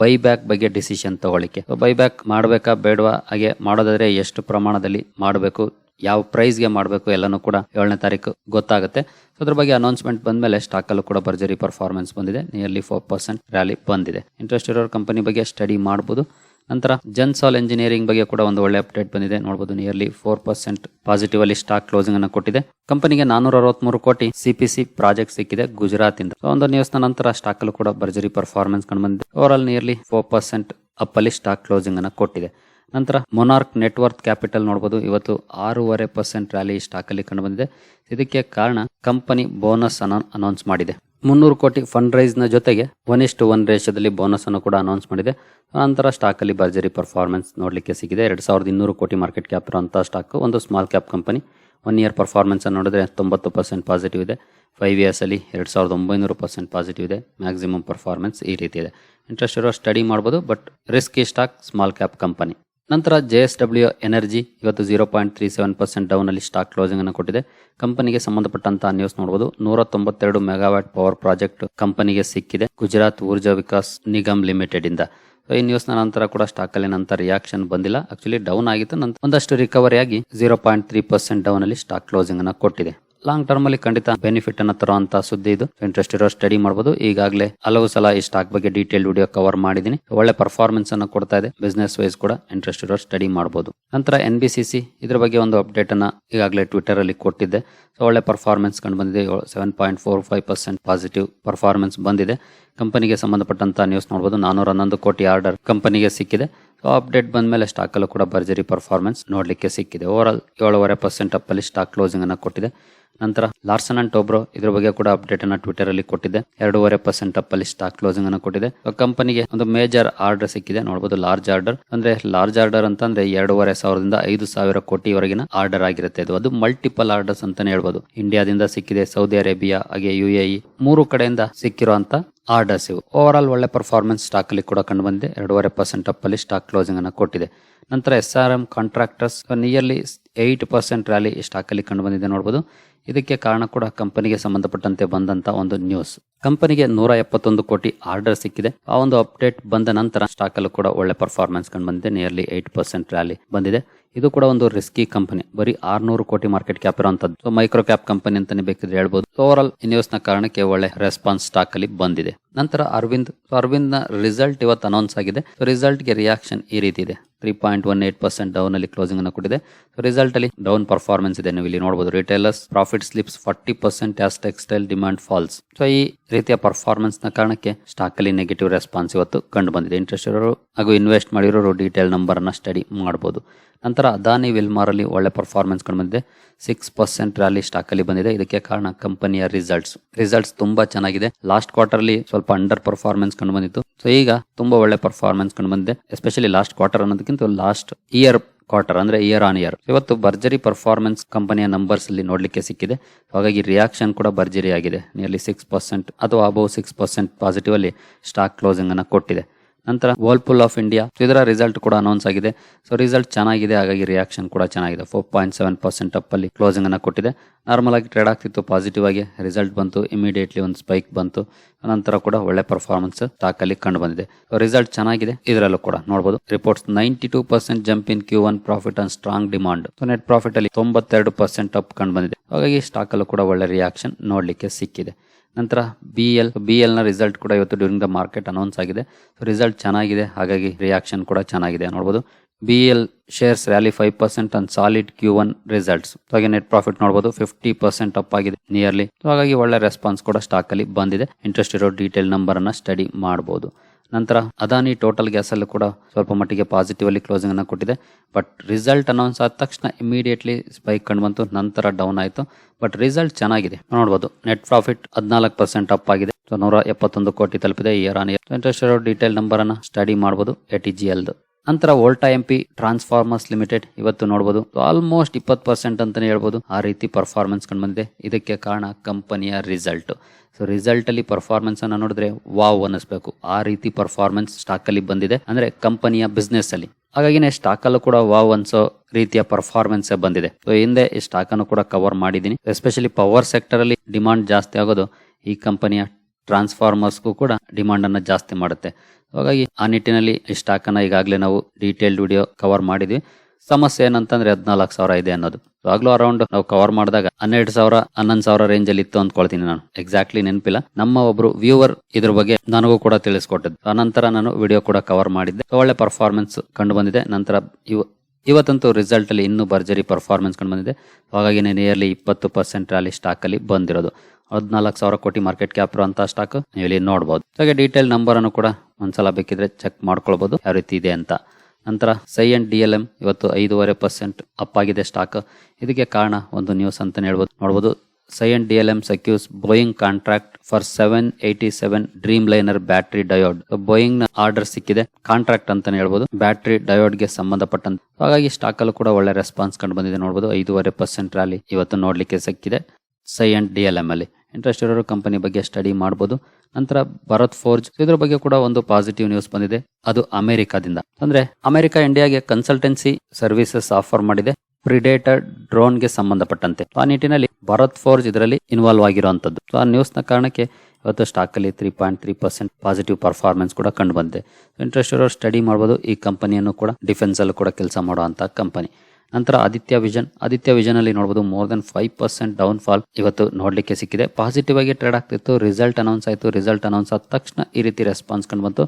ಬೈ ಬ್ಯಾಕ್ ಬಗ್ಗೆ ಡಿಸಿಷನ್ ತಗೊಳ್ಳಿಕ್ಕೆ. ಬೈ ಬ್ಯಾಕ್ ಮಾಡಬೇಕಾ ಬೇಡವಾ? ಹಾಗೆ ಮಾಡೋದಾದ್ರೆ ಎಷ್ಟು ಪ್ರಮಾಣದಲ್ಲಿ ಮಾಡಬೇಕು? ಯಾವ ಪ್ರೈಸ್ಗೆ ಮಾಡಬೇಕು? ಎಲ್ಲನೂ ಕೂಡ ಏಳನೇ ತಾರೀಕು ಗೊತ್ತಾಗುತ್ತೆ. ಸೊ ಅದ್ರ ಬಗ್ಗೆ ಅನೌನ್ಸ್ಮೆಂಟ್ ಬಂದ್ಮೇಲೆ ಸ್ಟಾಕ್ ಅಲ್ಲೂ ಕೂಡ ಭರ್ಜರಿ ಪರ್ಫಾರ್ಮೆನ್ಸ್ ಬಂದಿದೆ. ನಿಯರ್ಲಿ ಫೋರ್ ಪರ್ಸೆಂಟ್ ರ್ಯಾಲಿ ಬಂದಿದೆ. ಇಂಟ್ರೆಸ್ಟ್ ಇರೋರು ಕಂಪನಿ ಬಗ್ಗೆ ಸ್ಟಡಿ ಮಾಡಬಹುದು ನಂತರ ಜನ್ಸಾಲ್ ಎಂಜಿನಿಯರಿಂಗ್ ಬಗ್ಗೆ ಕೂಡ ಒಂದು ಒಳ್ಳೆ ಅಪ್ಡೇಟ್ ಬಂದಿದೆ. ನೋಡಬಹುದು ನಿಯರ್ಲಿ ಫೋರ್ ಪರ್ಸೆಂಟ್ ಪಾಸಿಟಿವ್ ಅಲ್ಲಿ ಸ್ಟಾಕ್ ಕ್ಲೋಸಿಂಗ್ ಅನ್ನು ಕೊಟ್ಟಿದೆ. ಕಂಪನಿಗೆ ನಾನೂರ ಅರವತ್ಮೂರು ಕೋಟಿ ಸಿಪಿಸಿ ಪ್ರಾಜೆಕ್ಟ್ ಸಿಕ್ಕಿದೆ ಗುಜರಾತ್ ಇಂದ ಒಂದು ನ್ಯೂಸ್ ನಂತರ ಸ್ಟಾಕ್ ಅಲ್ಲಿ ಕೂಡ ಭರ್ಜರಿ ಪರ್ಫಾರ್ಮೆನ್ಸ್ ಕಂಡು ಬಂದಿದೆ. Overall nearly four percent up ಅಲ್ಲಿ ಸ್ಟಾಕ್ ಕ್ಲೋಸಿಂಗ್ ಅನ್ನು ಕೊಟ್ಟಿದೆ. ನಂತರ ಮೊನಾರ್ಕ್ ನೆಟ್ವರ್ಕ್ ಕ್ಯಾಪಿಟಲ್ ನೋಡಬಹುದು ಇವತ್ತು ಆರೂವರೆ ಪರ್ಸೆಂಟ್ ರ್ಯಾಲಿ ಸ್ಟಾಕ್ ಅಲ್ಲಿ ಕಂಡು ಬಂದಿದೆ. ಇದಕ್ಕೆ ಕಾರಣ ಕಂಪನಿ ಬೋನಸ್ ಅನ್ನು ಅನೌನ್ಸ್ ಮಾಡಿದೆ. ಮುನ್ನೂರು ಕೋಟಿ ಫಂಡ್ ರೈಸ್ನ ಜೊತೆಗೆ ಒನ್ ಇಷ್ಟು ಒನ್ ರೇಷದಲ್ಲಿ ಬೋನಸ್ ಅನ್ನು ಕೂಡ ಅನೌನ್ಸ್ ಮಾಡಿದೆ. ನಂತರ ಸ್ಟಾಕ್ ಅಲ್ಲಿ ಭರ್ಜರಿ ಪರ್ಫಾರ್ಮೆನ್ಸ್ ನೋಡಲಿಕ್ಕೆ ಸಿಗಿದೆ. ಎರಡ್ ಸಾವಿರದ ಇನ್ನೂರು ಕೋಟಿ ಮಾರ್ಕೆಟ್ ಕ್ಯಾಪ್ ಇರುವಂತಹ ಸ್ಟಾಕ್ ಒಂದು small cap company one year performance ಅನ್ನು ನೋಡಿದ್ರೆ ತೊಂಬತ್ತು ಪರ್ಸೆಂಟ್ ಪಾಸಿಟಿವ್ ಇದೆ. ಫೈವ್ ಇಯರ್ಸ್ ಅಲ್ಲಿ ಎರಡ್ ಸಾವಿರದ ಒಂಬೈನೂರು ಪರ್ಸೆಂಟ್ ಪಾಸಿಟಿವ್ ಇದೆ. ಮ್ಯಾಕ್ಸಿಮಮ್ ಪರ್ಫಾರ್ಮೆನ್ಸ್ ಈ ರೀತಿ ಇದೆ. ಇಂಟ್ರೆಸ್ಟ್ ಇರೋ ಸ್ಟಡಿ ಮಾಡ್ಬೋದು but risky stock small cap company ನಂತರ ಜೆ ಎಸ್ ಡಬ್ಲ್ಯೂ ಎನರ್ಜಿ ಇವತ್ತು zero point three seven percent ಡೌನಲ್ಲಿ stock closing ಅನ್ನು ಕೊಟ್ಟಿದೆ. ಕಂಪನಿಗೆ ಸಂಬಂಧಪಟ್ಟಂತಹ ನ್ಯೂಸ್ ನೋಡಬಹುದು ನೂರ ತೊಂಬತ್ತೆರಡು ಮೆಗಾವ್ಯಾಟ್ ಪವರ್ ಪ್ರಾಜೆಕ್ಟ್ ಕಂಪನಿಗೆ ಸಿಕ್ಕಿದೆ. ಗುಜರಾತ್ ಊರ್ಜಾ ವಿಕಾಸ್ ನಿಗಮ್ ಲಿಮಿಟೆಡ್ ಇಂದ. ಈ ನ್ಯೂಸ್ ನಂತರ ಕೂಡ ಸ್ಟಾಕ್ ಅಲ್ಲಿ ನಂತರ ರಿಯಾಕ್ಷನ್ ಬಂದಿಲ್ಲ. ಆಕ್ಚುಲಿ ಡೌನ್ ಆಗಿತ್ತು. ನಂತರ ಒಂದಷ್ಟು ರಿಕವರಿ ಆಗಿ zero point three percent down ಅಲ್ಲಿ ಸ್ಟಾಕ್ ಕ್ಲೋಸಿಂಗ್ ಅನ್ನು ಕೊಟ್ಟಿದೆ. ಲಾಂಗ್ ಟರ್ಮ್ ಅಲ್ಲಿ ಖಂಡಿತ ಬೆನಿಫಿಟ್ ಅನ್ನ ತರುವಂತಹ ಸುದ್ದಿ ಇದು. ಇಂಟ್ರೆಸ್ಟ್ ಇರೋ ಸ್ಟಡಿ ಮಾಡಬಹುದು ಈಗಾಗಲೇ ಹಲವು ಸಲ ಈ ಸ್ಟಾಕ್ ಬಗ್ಗೆ ಡೀಟೇಲ್ ವಿಡಿಯೋ ಕವರ್ ಮಾಡಿದೀನಿ ಒಳ್ಳೆ ಪರ್ಫಾರ್ಮೆನ್ಸ್ ಅನ್ನ ಕೊಡ್ತಾ ಇದೆ. ಬಿಸ್ನೆಸ್ ವೈಸ್ ಕೂಡ ಇಂಟ್ರೆಸ್ಟ್ ಇರೋ ಸ್ಟಡಿ ಮಾಡಬಹುದು ನಂತರ ಎನ್ ಬಿ ಸಿ ಸಿ ಇದ್ರ ಬಗ್ಗೆ ಒಂದು ಅಪ್ಡೇಟ್ ಅನ್ನ ಈಗಾಗಲೇ ಟ್ವಿಟರ್ ಅಲ್ಲಿ ಕೊಟ್ಟಿದ್ದೆ. ಸೊ ಒಳ್ಳೆ ಪರ್ಫಾರ್ಮೆನ್ಸ್ ಕಂಡು ಬಂದಿದೆ. Seven point four five percent positive performance ಬಂದಿದೆ. ಕಂಪನಿಗೆ ಸಂಬಂಧಪಟ್ಟಂತ ನ್ಯೂಸ್ ನೋಡಬಹುದು ನಾನೂರ ಹನ್ನೊಂದು ಕೋಟಿ ಆರ್ಡರ್ ಕಂಪನಿಗೆ ಸಿಕ್ಕಿದೆ. ಸೊ ಅಪ್ಡೇಟ್ ಬಂದ ಮೇಲೆ ಸ್ಟಾಕ್ ಅಲ್ಲೂ ಕೂಡ ಭರ್ಜರಿ ಪರ್ಫಾರ್ಮೆನ್ಸ್ ನೋಡಲಿಕ್ಕೆ ಸಿಕ್ಕಿದೆ. ಓವರ್ ಆಲ್ ಏಳುವರೆ ಪರ್ಸೆಂಟ್ ಅಪ್ ಅಲ್ಲಿ ಸ್ಟಾಕ್ ಕ್ಲೋಸಿಂಗ್ ಅನ್ನ ಕೊಟ್ಟಿದೆ. ನಂತರ ಲಾರ್ಸನ್ ಅಂಡ್ ಟೋಬ್ರೋ ಇದ್ರ ಬಗ್ಗೆ ಕೂಡ ಅಪ್ಡೇಟ್ ಅನ್ನ ಟ್ವಿಟರ್ ಅಲ್ಲಿ ಕೊಟ್ಟಿದೆ. ಎರಡೂವರೆ ಪರ್ಸೆಂಟ್ ಅಪ್ ಅಲ್ಲಿ ಸ್ಟಾಕ್ ಕ್ಲೋಸಿಂಗ್ ಅನ್ನು ಕೊಟ್ಟಿದೆ. ಕಂಪನಿಗೆ ಒಂದು ಮೇಜರ್ ಆರ್ಡರ್ ಸಿಕ್ಕಿದೆ. ನೋಡಬಹುದು ಲಾರ್ಜ್ ಆರ್ಡರ್ ಅಂದ್ರೆ ಲಾರ್ಜ್ ಆರ್ಡರ್ ಅಂತಂದ್ರೆ ಎರಡೂವರೆ ಸಾವಿರದಿಂದ ಐದು ಸಾವಿರ ಕೋಟಿವರೆಗಿನ ಆರ್ಡರ್ ಆಗಿರುತ್ತೆ ಅದು ಅದು ಮಲ್ಟಿಪಲ್ ಆರ್ಡರ್ಸ್ ಅಂತಾನೆ ಹೇಳ್ಬೋದು. ಇಂಡಿಯಾದಿಂದ ಸಿಕ್ಕಿದೆ ಸೌದಿ ಅರೇಬಿಯಾ ಹಾಗೆ ಯು ಎ ಮೂರು ಕಡೆಯಿಂದ ಸಿಕ್ಕಿರುವಂತ ಆರ್ಡರ್ಸ್ ಇವು. ಓವರ್ ಆಲ್ ಒಳ್ಳೆ ಪರ್ಫಾರ್ಮೆನ್ಸ್ ಸ್ಟಾಕ್ ಅಲ್ಲಿ ಕೂಡ ಕಂಡು ಬಂದಿದೆ. ಎರಡೂವರೆ ಪರ್ಸೆಂಟ್ ಅಪ್ ಅಲ್ಲಿ ಸ್ಟಾಕ್ ಕ್ಲೋಸಿಂಗ್ ಅನ್ನು ಕೊಟ್ಟಿದೆ. ನಂತರ S R M contractors nearly eight percent rally stock ಅಲ್ಲಿ ಕಂಡು ಬಂದಿದೆ ನೋಡಬಹುದು ಇದಕ್ಕೆ ಕಾರಣ ಕೂಡ ಕಂಪನಿಗೆ ಸಂಬಂಧಪಟ್ಟಂತೆ ಬಂದಂತ ಒಂದು ನ್ಯೂಸ್. ಕಂಪನಿಗೆ ನೂರ ಎಪ್ಪತ್ತೊಂದು ಕೋಟಿ ಆರ್ಡರ್ ಸಿಕ್ಕಿದೆ. ಆ ಒಂದು ಅಪ್ಡೇಟ್ ಬಂದ ನಂತರ ಸ್ಟಾಕ್ ಅಲ್ಲೂ ಕೂಡ ಒಳ್ಳೆ ಪರ್ಫಾರ್ಮೆನ್ಸ್ ಕಂಡು ಬಂದಿದೆ. ನಿಯರ್ಲಿ ಏಟ್ ಪರ್ಸೆಂಟ್ ರ್ಯಾಲಿ ಬಂದಿದೆ. ಇದು ಕೂಡ ಒಂದು ರಿಸ್ಕಿ ಕಂಪನಿ ಬರೀ ಆರ್ನೂರು ಕೋಟಿ ಮಾರ್ಕೆಟ್ ಕ್ಯಾಪ್ ಇರುವಂತದ್ದು. ಸೊ ಮೈಕ್ರೋ ಕ್ಯಾಪ್ ಕಂಪನಿ ಅಂತಾನೆ ಬೇಕಿದ್ರೆ ಹೇಳ್ಬೋದು. ಓವರ್ ಆಲ್ ಈ ನ ಕಾರಣಕ್ಕೆ ಒಳ್ಳೆ ರೆಸ್ಪಾನ್ಸ್ ಸ್ಟಾಕ್ ಅಲ್ಲಿ ಬಂದಿದೆ. ನಂತರ ಅರವಿಂದ್. ಅರವಿಂದ್ನ ರಿಸಲ್ಟ್ ಇವತ್ತು ಅನೌನ್ಸ್ ಆಗಿದೆ. ರಿಸಲ್ಟ್ಗೆ ರಿಯಾಕ್ಷನ್ ಈ ರೀತಿ ಇದೆ. Three point one eight percent down ಅಲ್ಲಿ ಕ್ಲೋಸಿಂಗ್ ಅನ್ನು ಕೊಟ್ಟಿದೆ. ರಿಸಲ್ಟ್ ಅಲ್ಲಿ ಡೌನ್ ಪರ್ಫಾರ್ಮೆನ್ಸ್ ಇದೆ. ನೀವು ಇಲ್ಲಿ ನೋಡಬಹುದು retailers profit slips forty percent as textile demand falls so ಈ ರೀತಿಯ ನ ಕಾರಣಕ್ಕೆ ಸ್ಟಾಕ್ ಅಲ್ಲಿ ನೆಗೆಟಿವ್ ರೆಸ್ಪಾನ್ಸ್ ಇವತ್ತು ಕಂಡು ಬಂದಿದೆ. ಇಂಟ್ರೆಸ್ಟ್ ಇರೋರು ಹಾಗೂ ಇನ್ವೆಸ್ಟ್ ಮಾಡಿರೋರು ಡೀಟೇಲ್ ನಂಬರ್ ಅನ್ನ ಸ್ಟಡಿ ಮಾಡಬಹುದು ನಂತರ ಅದಾನಿ ವಿಲ್ಮಾರ್ ಅಲ್ಲಿ ಒಳ್ಳೆ ಪರ್ಫಾರ್ಮೆನ್ಸ್ ಕಂಡು ಬಂದಿದೆ. ಸಿಕ್ಸ್ ಪರ್ಸೆಂಟ್ ರ್ಯಾಲಿ ಸ್ಟಾಕ್ ಅಲ್ಲಿ ಬಂದಿದೆ. ಇದಕ್ಕೆ ಕಾರಣ ಕಂಪನಿಯ ರಿಸಲ್ಟ್ಸ್ ರಿಸಲ್ಟ್ಸ್ ತುಂಬಾ ಚೆನ್ನಾಗಿದೆ. ಲಾಸ್ಟ್ ಅಲ್ಲಿ ಸ್ವಲ್ಪ ಅಂಡರ್ ಪರ್ಫಾರ್ಮೆನ್ಸ್ ಕಂಡು ಬಂದಿತ್ತು. ಸೊ ಈಗ ತುಂಬಾ ಒಳ್ಳೆ ಪರ್ಫಾರ್ಮೆನ್ಸ್ ಕಂಡು ಬಂದಿದೆ. ಎಸ್ಪೆಷಲಿ ಲಾಸ್ಟ್ ಕ್ವಾರ್ಟರ್ ಅನ್ನೋದಕ್ಕಿಂತ ಲಾಸ್ಟ್ ಇಯರ್ ಕ್ವಾರ್ಟರ್ ಅಂದ್ರೆ ಇಯರ್ ಆನ್ ಇಯರ್ ಇವತ್ತು ಭರ್ಜರಿ ಪರ್ಫಾರ್ಮೆನ್ಸ್ ಕಂಪನಿಯ ನಂಬರ್ಸ್ ಅಲ್ಲಿ ನೋಡಲಿಕ್ಕೆ ಸಿಕ್ಕಿದೆ. ಹಾಗಾಗಿ ರಿಯಾಕ್ಷನ್ ಕೂಡ ಭರ್ಜರಿ ಆಗಿದೆ ನಿಯರ್ಲಿ ಸಿಕ್ಸ್ ಪರ್ಸೆಂಟ್ ಅಥವಾ ಅಬೌವ್ ಸಿಕ್ಸ್ ಪರ್ಸೆಂಟ್ ಪಾಸಿಟಿವ್ ಅಲ್ಲಿ ಸ್ಟಾಕ್ ಕ್ಲೋಸಿಂಗ್ ಅನ್ನು ಕೊಟ್ಟಿದೆ. ನಂತರ ವರ್ಲ್ಪೂಲ್ ಆಫ್ ಇಂಡಿಯಾ ಇದರ ರಿಸಲ್ಟ್ ಕೂಡ ಅನೌನ್ಸ್ ಆಗಿದೆ. ಸೊ ರಿಸಲ್ಟ್ ಚೆನ್ನಾಗಿದೆ. ಹಾಗಾಗಿ ರಿಯಾಕ್ಷನ್ ಕೂಡ ಚೆನ್ನಾಗಿದೆ. Four point seven percent up ಅಲ್ಲಿ ಕ್ಲೋಸಿಂಗ್ ಅನ್ನು ಕೊಟ್ಟಿದೆ. ನಾರ್ಮಲ್ ಆಗಿ ಟ್ರೇಡ್ ಆಗ್ತಿತ್ತು. ಪಾಸಿಟಿವ್ ಆಗಿ ರಿಸಲ್ಟ್ ಬಂತು. ಇಮಿಡಿಯೇಟ್ಲಿ ಒಂದು ಸ್ಪೈಕ್ ಬಂತು. ನಂತರ ಕೂಡ ಒಳ್ಳೆ ಪರ್ಫಾರ್ಮೆನ್ಸ್ ಸ್ಟಾಕ್ ಅಲ್ಲಿ ಕಂಡು ಬಂದಿದೆ. ರಿಸಲ್ಟ್ ಚೆನ್ನಾಗಿದೆ. ಇದರಲ್ಲೂ ಕೂಡ ನೋಡಬಹುದು reports ninety two percent jump in Q one profit and strong demand net profit ಅಲ್ಲಿ ತೊಂಬತ್ತೆರಡು ಪರ್ಸೆಂಟ್ ಅಪ್ ಕಂಡು ಬಂದಿದೆ. ಹಾಗಾಗಿ ಸ್ಟಾಕ್ ಅಲ್ಲೂ ಕೂಡ ಒಳ್ಳೆ ರಿಯಾಕ್ಷನ್ ನೋಡ್ಲಿಕ್ಕೆ ಸಿಕ್ಕಿದೆ. ನಂತರ ಬಿ ಎಲ್ ಬಿ ಎಲ್ನ ರಿಸಲ್ಟ್ ಕೂಡ ಇವತ್ತು ಡ್ಯೂರಿಂಗ್ ದ ಮಾರ್ಕೆಟ್ ಅನೌನ್ಸ್ ಆಗಿದೆ. ಸೊ ರಿಸಲ್ಟ್ ಚೆನ್ನಾಗಿದೆ. ಹಾಗಾಗಿ ರಿಯಾಕ್ಷನ್ ಕೂಡ ಚೆನ್ನಾಗಿದೆ ನೋಡಬಹುದು B L shares rally five percent and solid Q one results ಹಾಗೆ ನೆಟ್ ಪ್ರಾಫಿಟ್ ನೋಡಬಹುದು ಫಿಫ್ಟಿ ಪರ್ಸೆಂಟ್ ಅಪ್ ಆಗಿದೆ ನಿಯರ್ಲಿ ಹಾಗಾಗಿ ಒಳ್ಳೆ ರೆಸ್ಪಾನ್ಸ್ ಕೂಡ ಸ್ಟಾಕ್ ಅಲ್ಲಿ ಬಂದಿದೆ. ಇಂಟ್ರೆಸ್ಟ್ ಇರೋ ಡೀಟೇಲ್ ನಂಬರ್ ಅನ್ನ ಸ್ಟಡಿ ಮಾಡಬಹುದು ನಂತರ ಅದಾನಿ ಟೋಟಲ್ ಗ್ಯಾಸಲ್ಲೂ ಕೂಡ ಸ್ವಲ್ಪ ಮಟ್ಟಿಗೆ ಪಾಸಿಟಿವ್ ಅಲ್ಲಿ ಕ್ಲೋಸಿಂಗ್ ಅನ್ನು ಕೊಟ್ಟಿದೆ. ಬಟ್ ರಿಸಲ್ಟ್ ಅನೌನ್ಸ್ ಆದ ತಕ್ಷಣ ಇಮಿಡಿಯೇಟ್ಲಿ ಸ್ಪೈಕ್ ಕಂಡು ಬಂತು, ನಂತರ ಡೌನ್ ಆಯಿತು. ಬಟ್ ರಿಸಲ್ಟ್ ಚೆನ್ನಾಗಿದೆ. ನೋಡ್ಬೋದು ನೆಟ್ ಪ್ರಾಫಿಟ್ ಹದಿನಾಲ್ಕು ಪರ್ಸೆಂಟ್ ಅಪ್ ಆಗಿದೆ. ನೂರ ಎಪ್ಪತ್ತೊಂದು ಕೋಟಿ ತಲುಪಿದೆ year on year interest detail number ಅನ್ನ ಸ್ಟಡಿ ಮಾಡಬಹುದು ಎ ಟಿ ಜಿ ಎಲ್ದು ನಂತರ Voltamp transformers limited ಇವತ್ತು ನೋಡಬಹುದು ಆಲ್ಮೋಸ್ಟ್ ಇಪ್ಪತ್ತು ಪರ್ಸೆಂಟ್ ಅಂತಾನೆ ಹೇಳ್ಬೋದು. ಆ ರೀತಿ ಪರ್ಫಾರ್ಮೆನ್ಸ್ ಕಂಡು ಬಂದಿದೆ. ಇದಕ್ಕೆ ಕಾರಣ ಕಂಪನಿಯ ರಿಸಲ್ಟ್ ಸೊ ರಿಸಲ್ಟ್ ಅಲ್ಲಿ ಪರ್ಫಾರ್ಮೆನ್ಸ್ ಅನ್ನ ನೋಡಿದ್ರೆ ವಾವ್ ಅನ್ನಿಸ್ಬೇಕು. ಆ ರೀತಿ ಪರ್ಫಾರ್ಮೆನ್ಸ್ ಸ್ಟಾಕ್ ಅಲ್ಲಿ ಬಂದಿದೆ. ಅಂದ್ರೆ ಕಂಪನಿಯ ಬಿಸ್ನೆಸ್ ಅಲ್ಲಿ. ಹಾಗಾಗಿನೇ ಸ್ಟಾಕ್ ಅಲ್ಲೂ ಕೂಡ ವಾವ್ ಅನ್ಸೋ ರೀತಿಯ ಪರ್ಫಾರ್ಮೆನ್ಸ್ ಬಂದಿದೆ. ಸೊ ಹಿಂದೆ ಈ ಸ್ಟಾಕ್ ಅನ್ನು ಕೂಡ ಕವರ್ ಮಾಡಿದ್ದೀನಿ. ಎಸ್ಪೆಷಲಿ ಪವರ್ ಸೆಕ್ಟರ್ ಅಲ್ಲಿ ಡಿಮಾಂಡ್ ಜಾಸ್ತಿ ಆಗೋದು ಈ ಕಂಪನಿಯ ಟ್ರಾನ್ಸ್ಫಾರ್ಮರ್ಸ್ಗೂ ಕೂಡ ಡಿಮಾಂಡ್ ಅನ್ನ ಜಾಸ್ತಿ ಮಾಡುತ್ತೆ. ಹಾಗಾಗಿ ಆ ನಿಟ್ಟಿನಲ್ಲಿ ಈ ಸ್ಟಾಕ್ ಅನ್ನ ಈಗಾಗಲೇ ನಾವು ಡೀಟೇಲ್ಡ್ ವಿಡಿಯೋ ಕವರ್ ಮಾಡಿದ್ವಿ. ಸಮಸ್ಯೆ ಏನಂತಂದ್ರೆ ಹದಿನಾಲ್ಕು ಸಾವಿರ ಇದೆ ಅನ್ನೋದು. ಆಗ್ಲೂ ಅರೌಂಡ್ ನಾವು ಕವರ್ ಮಾಡಿದಾಗ ಹನ್ನೆರಡು ಸಾವಿರ, ಹನ್ನೊಂದು ಸಾವಿರ ರೇಂಜ್ ಅಲ್ಲಿ ಇತ್ತು ಅಂದ್ಕೊಳ್ತೀನಿ ನಾನು. ಎಕ್ಸಾಕ್ಟ್ಲಿ ನೆನಪಿಲ್ಲ. ನಮ್ಮ ಒಬ್ರು ವ್ಯೂವರ್ ಇದ್ರ ಬಗ್ಗೆ ನನಗೂ ಕೂಡ ತಿಳಿಸ್ಕೊಟ್ಟಿದ್ದು. ನಂತರ ನಾನು ವಿಡಿಯೋ ಕೂಡ ಕವರ್ ಮಾಡಿದ್ದೆ. ಒಳ್ಳೆ ಪರ್ಫಾರ್ಮೆನ್ಸ್ ಕಂಡು ಬಂದಿದೆ. ನಂತರ ಇವ ಇವತ್ತಂತೂ ರಿಸಲ್ಟ್ ಅಲ್ಲಿ ಇನ್ನೂ ಭರ್ಜರಿ ಪರ್ಫಾರ್ಮೆನ್ಸ್ ಕಂಡು ಬಂದಿದೆ. ಹಾಗಾಗಿ ನಿಯರ್ಲಿ ಇಪ್ಪತ್ತು ಪರ್ಸೆಂಟ್ ಅಲ್ಲಿ ಸ್ಟಾಕ್ ಅಲ್ಲಿ ಬಂದಿರೋದು. ಹದಿನಾಲ್ಕು ಸಾವಿರ ಕೋಟಿ ಮಾರ್ಕೆಟ್ ಕ್ಯಾಪ್ ಇರುವಂತಹ ಸ್ಟಾಕ್ ನೀವು ಇಲ್ಲಿ ನೋಡಬಹುದು ಹಾಗೆ ಡೀಟೇಲ್ ನಂಬರ್ ಅನ್ನು ಕೂಡ ಒಂದ್ಸಲ ಬೇಕಿದ್ರೆ ಚೆಕ್ ಮಾಡ್ಕೊಳ್ಬೋದು ಯಾವ ರೀತಿ ಇದೆ ಅಂತ. ನಂತರ ಸೈ ಅಂಡ್ ಡಿ ಎಲ್ ಎಂ ಇವತ್ತು ಐದೂವರೆ ಪರ್ಸೆಂಟ್ ಅಪ್ ಆಗಿದೆ ಸ್ಟಾಕ್ ಇದಕ್ಕೆ ಕಾರಣ ಒಂದು ನ್ಯೂಸ್ ಅಂತಾನೆ ಹೇಳ್ಬೋದು. ನೋಡಬಹುದು L M secures Boeing contract for seven eighty seven Dreamliner battery diode ಬೋಯಿಂಗ್ನ order ಸಿಕ್ಕಿದೆ. ಕಾಂಟ್ರಾಕ್ಟ್ ಅಂತಾನೆ ಹೇಳ್ಬೋದು. ಬ್ಯಾಟರಿ ಡಯೋಡ್ಗೆ ಸಂಬಂಧಪಟ್ಟಂತ ಹಾಗಾಗಿ ಸ್ಟಾಕ್ ಅಲ್ಲೂ ಕೂಡ ಒಳ್ಳೆ ರೆಸ್ಪಾನ್ಸ್ ಕಂಡು ಬಂದಿದೆ ನೋಡಬಹುದು ಐದೂವರೆ ಪರ್ಸೆಂಟ್ ರ್ಯಾಲಿ ಇವತ್ತು ನೋಡ್ಲಿಕ್ಕೆ ಸಿಕ್ಕಿದೆ ಸೈಯನ್ ಡಿ ಎಲ್ ಅಲ್ಲಿ. ಇಂಟ್ರೆಸ್ಟ್ ಇರೋರು ಕಂಪನಿ ಬಗ್ಗೆ ಸ್ಟಡಿ ಮಾಡಬಹುದು ನಂತರ ಭರತ್ ಫೋರ್ಜ್ ಇದ್ರ ಬಗ್ಗೆ ಕೂಡ ಒಂದು ಪಾಸಿಟಿವ್ ನ್ಯೂಸ್ ಬಂದಿದೆ. ಅದು ಅಮೆರಿಕಾದಿಂದ. ಅಂದ್ರೆ ಅಮೆರಿಕ ಇಂಡಿಯಾಗೆ ಕನ್ಸಲ್ಟೆನ್ಸಿ ಸರ್ವಿಸಸ್ ಆಫರ್ ಮಾಡಿದೆ. ಪ್ರಿಡೇಟರ್ ಡ್ರೋನ್ಗೆ ಸಂಬಂಧಪಟ್ಟಂತೆ. ಆ ನಿಟ್ಟಿನಲ್ಲಿ ಭರತ್ ಫೋರ್ಜ್ ಇದರಲ್ಲಿ ಇನ್ವಾಲ್ವ್ ಆಗಿರುವಂತದ್ದು ಆ ನ್ಯೂಸ್ನ ಕಾರಣಕ್ಕೆ ಇವತ್ತು ಸ್ಟಾಕ್ ಅಲ್ಲಿ three point three percent positive performance ಕೂಡ ಕಂಡು ಬಂದಿದೆ ಇಂಟ್ರೆಸ್ಟ್ ಇರೋರು ಸ್ಟಡಿ ಮಾಡಬಹುದು ಈ ಕಂಪನಿಯನ್ನು ಕೂಡ ಡಿಫೆನ್ಸ್ ಅಲ್ಲೂ ಕೂಡ ಕೆಲಸ ಮಾಡುವಂತ ಕಂಪನಿ. ನಂತರ ಆದಿತ್ಯ ವಿಷನ್ ಆದಿತ್ಯ ವಿಷನ್ ಅಲ್ಲಿ ನೋಡಬಹುದು more than five percent down fall ಇವತ್ತು ನೋಡಲಿಕ್ಕೆ ಸಿಕ್ಕಿದೆ. ಪಾಸಿಟಿವ್ ಆಗಿ ಟ್ರೇಡ್ ಆಗ್ತಿತ್ತು. ರಿಸಲ್ಟ್ ಅನೌನ್ಸ್ ಆಯಿತು. ರಿಸಲ್ಟ್ ಅನೌನ್ಸ್ ಆದ ತಕ್ಷಣ ಈ ರೀತಿ ರೆಸ್ಪಾನ್ಸ್ ಕಂಡು ಬಂತು.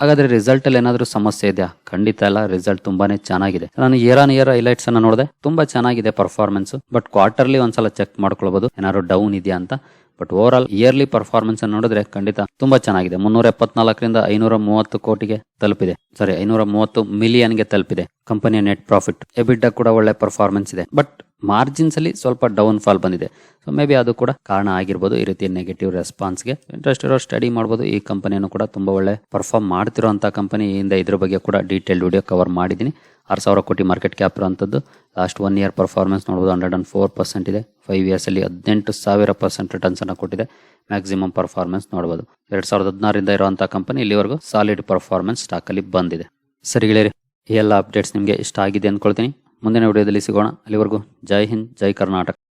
ಹಾಗಾದ್ರೆ ರಿಸಲ್ಟ್ ಅಲ್ಲಿ ಏನಾದರೂ ಸಮಸ್ಯೆ ಇದೆಯಾ? ಖಂಡಿತ ಅಲ್ಲ ರಿಸಲ್ಟ್ ತುಂಬಾನೇ ಚೆನ್ನಾಗಿದೆ. ನಾನು ಇಯರ್ ಆನ್ ಇಯರ್ ಹೈಲೈಟ್ಸ್ ಅನ್ನ ನೋಡಿದೆ, ತುಂಬಾ ಚೆನ್ನಾಗಿದೆ ಪರ್ಫಾರ್ಮೆನ್ಸ್ ಬಟ್ ಕ್ವಾರ್ಟರ್ಲಿ ಒಂದ್ಸಲ ಚೆಕ್ ಮಾಡ್ಕೊಳ್ಬಹುದು ಏನಾದ್ರು ಡೌನ್ ಇದೆಯಾ ಅಂತ? But over all yearly performance ನೋಡಿದ್ರೆ ಖಂಡಿತ ತುಂಬಾ ಚೆನ್ನಾಗಿದೆ. ಮುನ್ನೂರ ಎಪ್ಪತ್ನಾಲ್ಕರಿಂದ ಐನೂರ ಮೂವತ್ತು ಕೋಟಿಗೆ ತಲುಪಿದೆ. ಸಾರಿ ಐನೂರ ಮೂವತ್ತು ಮಿಲಿಯನ್ಗೆ ತಲುಪಿದೆ ಕಂಪನಿಯ ನೆಟ್ ಪ್ರಾಫಿಟ್ ಎಬಿಡ್ಡ ಕೂಡ ಒಳ್ಳೆ ಪರ್ಫಾರ್ಮೆನ್ಸ್ ಇದೆ. ಬಟ್ ಮಾರ್ಜಿನ್ಸ್ ಅಲ್ಲಿ ಸ್ವಲ್ಪ ಡೌನ್ ಫಾಲ್ ಬಂದಿದೆ. ಸೊ ಮೇ ಬಿ ಅದು ಕೂಡ ಕಾರಣ ಆಗಿರ್ಬೋದು. ಈ ರೀತಿ ನೆಗೆಟಿವ್ ರೆಸ್ಪಾನ್ಸ್ಗೆ ಇಂಟ್ರೆಸ್ಟ್ ಇರೋ ಸ್ಟಡಿ ಮಾಡ್ಬೋದು. ಈ ಕಂಪನಿಯನ್ನು ಕೂಡ ತುಂಬಾ ಒಳ್ಳೆ ಪರ್ಫಾರ್ಮ್ ಮಾಡ್ತಿರೋಂಥ ಕಂಪನಿ ಇಂದ ಇದ್ರ ಬಗ್ಗೆ ಕೂಡ ಡೀಟೇಲ್ ವಿಡಿಯೋ ಕವರ್ ಮಾಡಿದ್ದೀನಿ. ಆರು ಸಾವಿರ ಕೋಟಿ ಮಾರ್ಕೆಟ್ ಕ್ಯಾಪ್ ಇರುವಂಥದ್ದು ಲಾಸ್ಟ್ ಒನ್ ಇಯರ್ ಪರ್ಫಾರ್ಮೆನ್ಸ್ ನೋಡ್ಬೋದು ಹಂಡ್ರೆಡ್ ಅಂಡ್ ಫೋರ್ ಪರ್ಸೆಂಟ್ ಇದೆ. ಫೈವ್ ಇಯರ್ಸ್ ಅಲ್ಲಿ ಹದಿನೆಂಟು ಸಾವಿರ ಪರ್ಸೆಂಟ್ ರಿಟರ್ನ್ಸ್ ಅನ್ನು ಕೊಟ್ಟಿದೆ. ಮ್ಯಾಕ್ಸಿಮಮ್ ಪರ್ಫಾರ್ಮೆನ್ಸ್ ನೋಡಬಹುದು ಎರಡ್ ಸಾವಿರದ ಹದಿನಾರರಿಂದ ಇರುವಂತಹ ಕಂಪನಿ ಇಲ್ಲಿವರೆಗೂ ಸಾಲಿಡ್ ಪರ್ಫಾರ್ಮೆನ್ಸ್ ಸ್ಟಾಕ್ ಅಲ್ಲಿ ಬಂದಿದೆ. ಸರಿ ಗೆಳೆಯರಿ, ಈ ಎಲ್ಲ ಅಪ್ಡೇಟ್ಸ್ ನಿಮಗೆ ಇಷ್ಟ ಆಗಿದೆ ಅಂದ್ಕೊಳ್ತೀನಿ. ಮುಂದಿನ ವಿಡಿಯೋದಲ್ಲಿ ಸಿಗೋಣ. ಅಲ್ಲಿವರೆಗೂ ಜೈ ಹಿಂದ್, ಜೈ ಕರ್ನಾಟಕ.